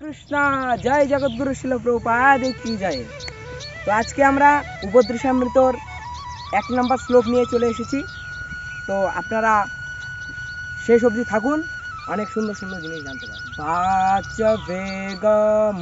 কৃষ্ণ, জয় জগৎগুরু শিল প্রপাদ কি জয়? তো আজকে আমরা উপদৃশামৃতর এক নম্বর শ্লোক নিয়ে চলে এসেছি। তো আপনারা শেষ সবজি থাকুন, অনেক সুন্দর সুন্দর জিনিস জানতে পারেন বাচ বেগ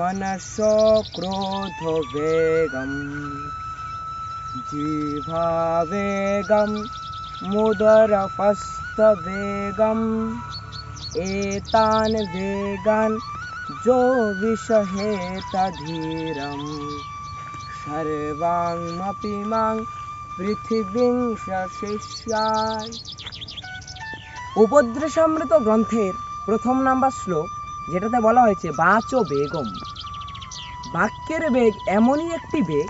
মনস ক্রোধ বেগম জিভা বেগম, মুদর ফস্ত বেগম, এতান বেগান जो विषहेतधीरं सर्वाङ्मपि मां পৃথিবীং শিষ্যায় উপদ্রেশামৃত গ্রন্থের প্রথম নাম্বার শ্লোক যেটাতে বলা হয়েছে বাচ বেগম বাক্যের বেগ এমনই একটি বেগ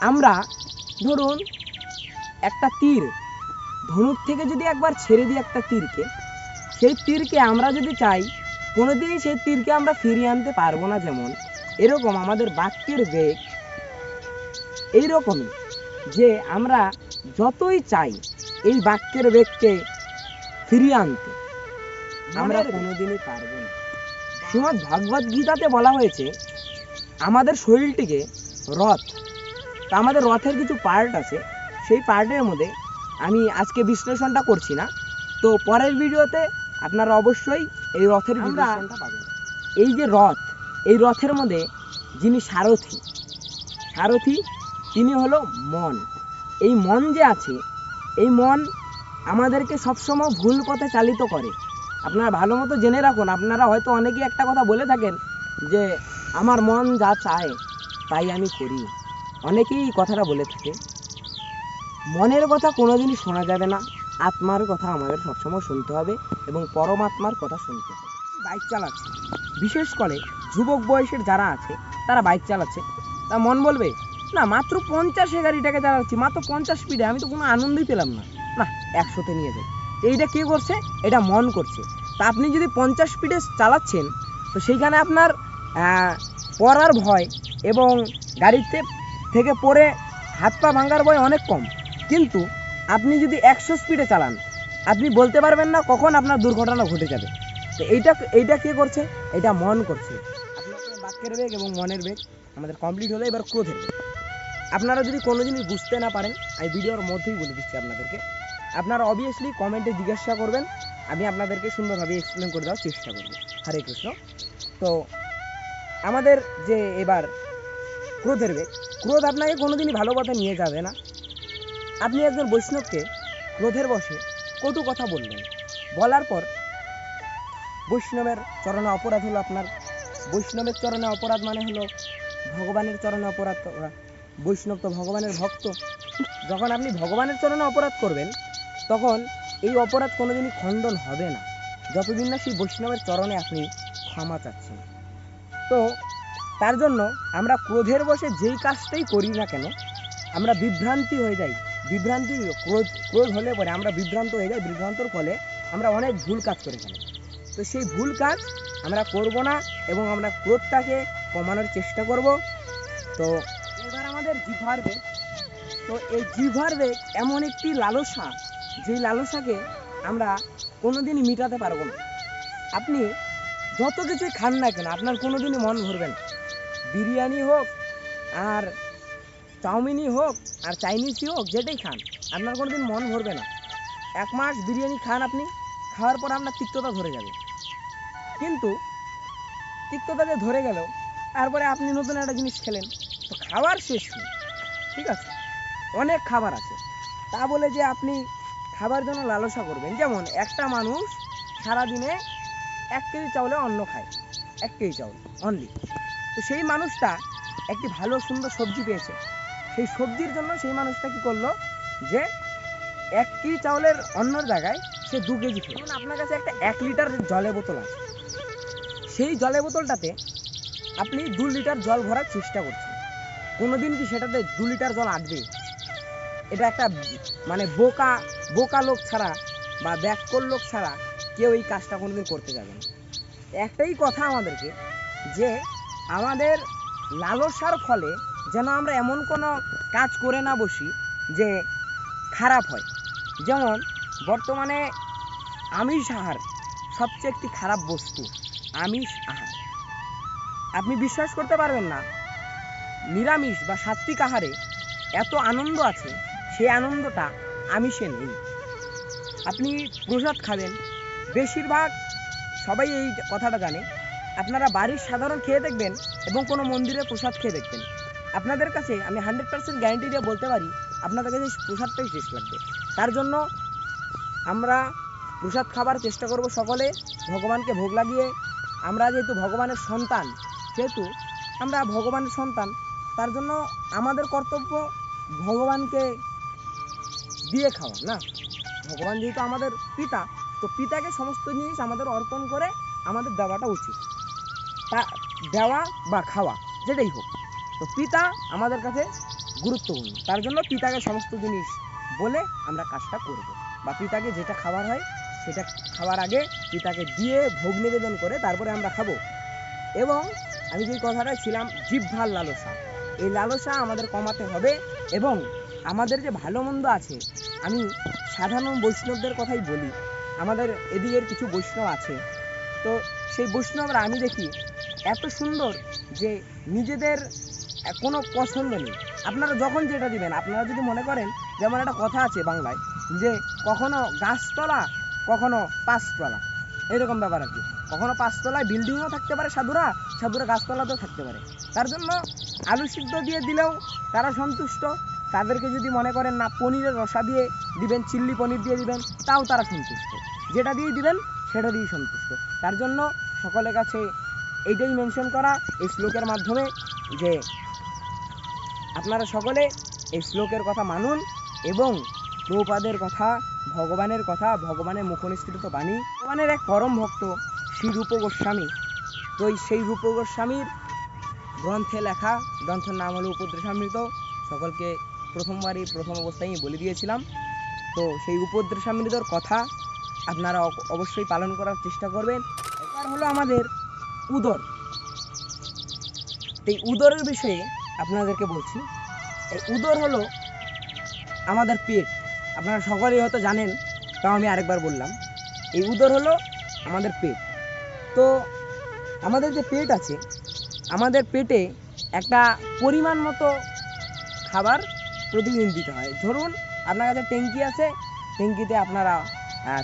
আমরা ধরুন একটা তীর ধনুর থেকে যদি একবার ছেড়ে দিই একটা তীরকে সেই তীরকে আমরা যদি চাই কোনোদিনই সেই তীরকে আমরা ফিরিয়ে আনতে পারব না যেমন। এরকম আমাদের বাক্যের বেগ এইরকমই যে আমরা যতই চাই এই বাক্যের বেগকে ফিরিয়ে আনতে আমরা কোনোদিনই পারব না। শ্রীমৎ ভগবদ গীতাতে বলা হয়েছে আমাদের শরীরটিকে রথ তা আমাদের রথের কিছু পার্ট আছে। সেই পার্টের মধ্যে আমি আজকে বিশ্লেষণটা করছি না। তো পরের ভিডিওতে আপনারা অবশ্যই এই রথের পাবেন এই যে রথ এই রথের মধ্যে যিনি সারথি সারথি তিনি হলো মন। এই মন যে আছে এই মন আমাদেরকে সবসময় ভুল পথে চালিত করে। আপনারা ভালো মতো জেনে রাখুন আপনারা হয়তো অনেকেই একটা কথা বলে থাকেন যে আমার মন যা চায় তাই আমি করি। অনেকেই এই কথাটা বলে থাকে। মনের কথা কোনোদিনই শোনা যাবে না। আত্মার কথা আমাদের সবসময় শুনতে হবে এবং পরমাত্মার কথা শুনতে হবে। বাইক চালাচ্ছে। বিশেষ করে যুবক বয়সের যারা আছে, তারা বাইক চালাচ্ছে। তা মন বলবে, না, মাত্র পঞ্চাশে গাড়িটাকে চালাচ্ছি, মাত্র পঞ্চাশ স্পিডে আমি তো কোনো আনন্দই পেলাম না। না, একশোতে নিয়ে যাই। এইটা কে করছে? এটা মন করছে। তা আপনি যদি পঞ্চাশ স্পিডে চালাচ্ছেন, তো সেইখানে আপনার পড়ার ভয় এবং গাড়িতে থেকে পড়ে হাত পা ভাঙার ভয় অনেক কম। কিন্তু আপনি যদি একশো স্পিডে চালান, আপনি বলতে পারবেন না কখন আপনার দুর্ঘটনা ঘটে যাবে। তো এইটা এইটা কে করছে? এটা মন করছে। আপনার বাক্যের বেগ এবং মনের বেগ আমাদের কমপ্লিট হলে এবার ক্রোধের বেগ। আপনারা যদি কোনো জিনিস বুঝতে না পারেন, আমি ভিডিওর মধ্যেই বলে দিচ্ছি আপনাদেরকে। আপনারা অবভিয়াসলি কমেন্টে জিজ্ঞাসা করবেন, আমি আপনাদেরকে সুন্দরভাবে এক্সপ্লেন করে দেওয়ার চেষ্টা করব। হরে কৃষ্ণ। তো আমাদের যে এবার ক্রোধের বেগ, ক্রোধ আপনাকে কোনোদিনই ভালো পথে নিয়ে যাবে না। আপনি একজন বৈষ্ণবকে ক্রোধের বসে কটু কথা বললেন। বলার পর বৈষ্ণবের চরণে অপরাধ হলো আপনার। বৈষ্ণবের চরণে অপরাধ মানে হলো ভগবানের চরণে অপরাধ করা। বৈষ্ণব তো ভগবানের ভক্ত। যখন আপনি ভগবানের চরণে অপরাধ করবেন, তখন এই অপরাধ কোনোদিনই খণ্ডন হবে না। যতদিন না সেই বৈষ্ণবের চরণে আপনি ক্ষমা চাচ্ছেন। তো তার জন্য আমরা ক্রোধের বসে যেই কাজটাই করি না কেন, আমরা বিভ্রান্তি হয়ে যাই। বিভ্রান্তি ক্রোধ ক্রোধ হলে পরে, আমরা বিভ্রান্ত হয়ে যাই, বিভ্রান্তর ফলে আমরা অনেক ভুল কাজ করে ফেলি। তো সেই ভুল কাজ আমরা করব না এবং আমরা ক্রোধটাকে কমানোর চেষ্টা করব। তো এবার আমাদের জিভার বেগ। তো এই জিভার বেগ এমন একটি লালসা, যেই লালসাকে আমরা কোনোদিনই মিটাতে পারব না। আপনি যত কিছুই খান না কেন, আপনার কোনোদিনই মন ভরবে না। বিরিয়ানি হোক আর চাউমিনই হোক আর চাইনিজই হোক, যেটাই খান, আপনার কোনো দিন মন ভরবে না। এক মাস বিরিয়ানি খান আপনি, খাওয়ার পর আপনার তিক্ততা ধরে যাবে। কিন্তু তিক্ততা যে ধরে গেল, তারপরে আপনি নতুন একটা জিনিস খেলেন, তো খাবার শেষ নেই, ঠিক আছে? অনেক খাবার আছে। তা বলে যে আপনি খাবার জন্য লালসা করবেন। যেমন, একটা মানুষ সারাদিনে এক কেজি চাউলে অন্ন খায়, এক কেজি চাউল অনলি তো সেই মানুষটা একটি ভালো, সুন্দর সবজি পেয়েছে। সেই সবজির জন্য সেই মানুষটা কি করল? যে এক চাউলের অন্য জায়গায় সে দু কেজি খেলো। আপনার কাছে একটা এক লিটার জলের বোতল আছে। সেই জলের বোতলটাতে আপনি দু লিটার জল ভরার চেষ্টা করছেন। কোনোদিন কি সেটাতে দু লিটার জল আটবে? এটা একটা মানে বোকা বোকা লোক ছাড়া বা ব্যাককল লোক ছাড়া কেউ এই কাজটা কোনোদিন করতে যাবে না। একটাই কথা আমাদেরকে, যে আমাদের লালসার ফলে যেন আমরা এমন কোনো কাজ করে না বসি যে খারাপ হয়। যেমন বর্তমানে আমিষ আহার সবচেয়ে একটি খারাপ বস্তু, আমিষ আহার। আপনি বিশ্বাস করতে পারবেন না, নিরামিষ বা সাত্বিক আহারে এত আনন্দ আছে সেই আনন্দটা আমিষে নেই। আপনি প্রসাদ খাবেন, বেশিরভাগ সবাই এই কথাটা জানে। আপনারা বাড়ির সাধারণ খেয়ে দেখবেন এবং কোনো মন্দিরে প্রসাদ খেয়ে দেখবেন। আপনাদের কাছে আমি হান্ড্রেড পার্সেন্ট গ্যারান্টি দিয়ে বলতে পারি, আপনাদের কাছে প্রসাদটাই টেস্ট লাগবে। তার জন্য আমরা প্রসাদ খাবার চেষ্টা করব সকলে, ভগবানকে ভোগ লাগিয়ে। আমরা যেহেতু ভগবানের সন্তান, সেহেতু আমরা ভগবানের সন্তান, তার জন্য আমাদের কর্তব্য ভগবানকে দিয়ে খাওয়া, না? ভগবান যেহেতু আমাদের পিতা, তো পিতাকে সমস্ত জিনিস আমাদের অর্পণ করে আমাদের দেওয়াটা উচিত। তা দেওয়া বা খাওয়া, যেটাই হোক। তো পিতা আমাদের কাছে গুরুত্বপূর্ণ। তার জন্য পিতাকে সমস্ত জিনিস বলে আমরা কাজটা করব। বা পিতাকে যেটা খাবার হয়, সেটা খাওয়ার আগে পিতাকে দিয়ে ভোগ নিবেদন করে তারপরে আমরা খাব। এবং আমি যে কথাটা ছিলাম জিহ্বার লালসা। এই লালসা আমাদের কমাতে হবে এবং আমাদের যে ভালো মন্দ আছে, আমি সাধারণ বৈষ্ণবদের কথাই বলি। আমাদের এদিকের কিছু বৈষ্ণব আছে। তো সেই বৈষ্ণবরা আমি দেখি এত সুন্দর যে নিজেদের কোনো পছন্দ নেই। আপনারা যখন যেটা দিবেন, আপনারা যদি মনে করেন, যেমন একটা কথা আছে বাংলায়, যে কখনো গাছতলা, কখনো পাঁচতলা, এরকম ব্যাপার আর কি। কখনো পাঁচতলায় বিল্ডিংও থাকতে পারে সাধুরা সাধুরা গাছতলাতেও থাকতে পারে। তার জন্য আলু সিদ্ধ দিয়ে দিলেও তারা সন্তুষ্ট। তাদেরকে যদি মনে করেন না, পনিরের রসা দিয়ে দিবেন, চিল্লি পনির দিয়ে দিবেন, তাও তারা সন্তুষ্ট। যেটা দিয়ে দিবেন, সেটা দিয়েই সন্তুষ্ট। তার জন্য সকলের কাছে এইটাই মেনশন করা এই শ্লোকের মাধ্যমে যে আপনারা সকলে এই শ্লোকের কথা মানুন এবং প্রভুপাদের কথা, ভগবানের কথা, ভগবানের মুখনিসৃত বাণী, ভগবানের এক পরম ভক্ত, শ্রী রূপ গোস্বামী। তো সেই রূপ গোস্বামীর গ্রন্থে লেখা, গ্রন্থের নাম হলো উপদ্রেশামৃত। সকলকে প্রথমবারই, প্রথম অবস্থায় আমি বলে দিয়েছিলাম। তো সেই উপদ্রেশামৃতর কথা আপনারা অবশ্যই পালন করার চেষ্টা করবেন। এবার হলো আমাদের উদর। এই উদরের বিষয়ে আপনাদেরকে বলছি, এই উদর হলো আমাদের পেট। আপনারা সকলেই হয়তো জানেন, তাও আমি আরেকবার বললাম, এই উদর হলো আমাদের পেট। তো আমাদের যে পেট আছে, আমাদের পেটে একটা পরিমাণ মতো খাবার প্রতিদিন দিতে হয়। ধরুন, আপনার কাছে ট্যাঙ্কি আছে, ট্যাঙ্কিতে আপনারা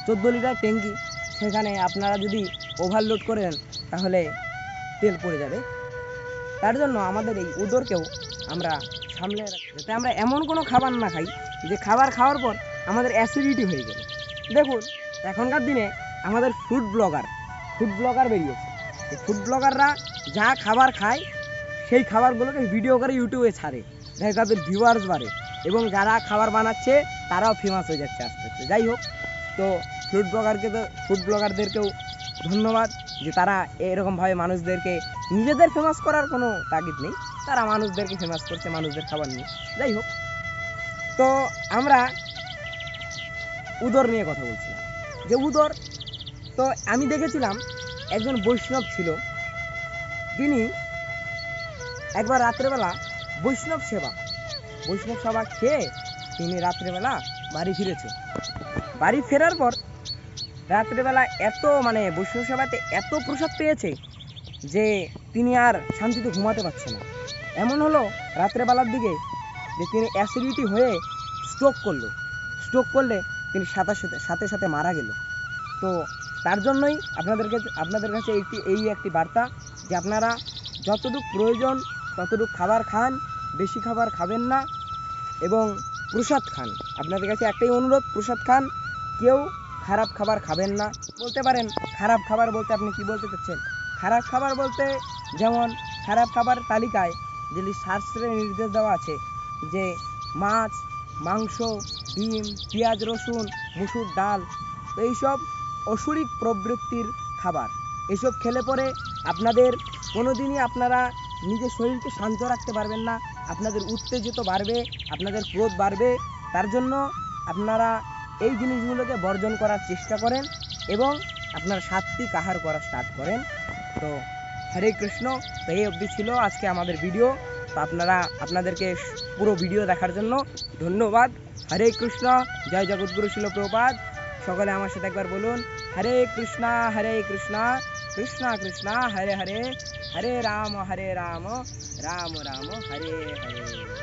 চোদ্দ লিটার ট্যাঙ্কি, সেখানে আপনারা যদি ওভারলোড করেন তাহলে তেল পড়ে যাবে। তার জন্য আমাদের এই উদরকেও আমরা সামলে যাতে আমরা এমন কোনো খাবার না খাই যে খাবার খাওয়ার পর আমাদের অ্যাসিডিটি হয়ে গেল দেখুন, এখনকার দিনে আমাদের ফুড ব্লগার ফুড ব্লগার বেরিয়েছে। এই ফুড ব্লগাররা যা খাবার খায়, সেই খাবারগুলোকে ভিডিও করে ইউটিউবে ছাড়ে। যাতে তাদের ভিউয়ার্স বাড়ে এবং যারা খাবার বানাচ্ছে, তারাও ফেমাস হয়ে যাচ্ছে আস্তে আস্তে। যাই হোক, তো ফুড ব্লগারকে তো ফুড ব্লগারদেরকেও ধন্যবাদ। যে তারা এরকমভাবে মানুষদেরকে, নিজেদের ফেমাস করার কোনো তাগিদ নেই। তারা মানুষদেরকে ফেমাস করছে, মানুষদের খাবার নিয়ে। যাই হোক, তো আমরা উদর নিয়ে কথা বলছিলাম। যে উদর, তো আমি দেখেছিলাম একজন বৈষ্ণব ছিল। তিনি একবার রাত্রেবেলা বৈষ্ণব সেবা বৈষ্ণব সেবা খেয়ে তিনি রাত্রেবেলা বাড়ি ফিরেছে বাড়ি ফেরার পর রাত্রেবেলা এত মানে বৈষ্ণব সেবাতে এত প্রসাদ পেয়েছে যে তিনি আর শান্তিতে ঘুমাতে পারছে না। এমন হলো রাত্রেবেলার দিকে যে তিনি অ্যাসিডিটি হয়ে স্ট্রোক করল। স্ট্রোক করলে তিনি সাথে সাথে সাথে সাথে মারা গেল। তো তার জন্যই আপনাদেরকে, আপনাদের কাছে একটি, এই একটি বার্তা যে আপনারা যতটুকু প্রয়োজন, ততটুকু খাবার খান, বেশি খাবার খাবেন না এবং প্রসাদ খান। আপনাদের কাছে একটাই অনুরোধ, প্রসাদ খান। কেউ খারাপ খাবার খাবেন না। বলতে পারেন, খারাপ খাবার বলতে আপনি কি বলতে চাচ্ছেন? খারাপ খাবার বলতে যেমন খারাপ খাবার তালিকায় যদি শাস্ত্রে নির্দেশ দেওয়া আছে, যে মাছ, মাংস, ডিম, পেঁয়াজ, রসুন, মুসুর ডাল, এইসব অসুরিক প্রবৃত্তির খাবার। এসব খেলে পরে আপনাদের কোনো দিনই আপনারা নিজের শরীরকে শান্ত রাখতে পারবেন না, আপনাদের উত্তেজিত বাড়বে, আপনাদের ক্রোধ বাড়বে। তার জন্য আপনারা এই জিনিসগুলোকে বর্জন করার চেষ্টা করেন এবং আপনার সাত্বিক আহার করা স্টার্ট করেন। তো হরে কৃষ্ণ, তো এই অবধি ছিল আজকে আমাদের ভিডিও তো আপনারা, আপনাদেরকে পুরো ভিডিও দেখার জন্য ধন্যবাদ। হরে কৃষ্ণ, জয় জগৎগুরু শিল প্রপাত সকলে আমার সাথে একবার বলুন, হরে কৃষ্ণা হরে কৃষ্ণা, কৃষ্ণ কৃষ্ণ, হরে হরে হরে রাম হরে রাম রাম রাম, হরে হরে।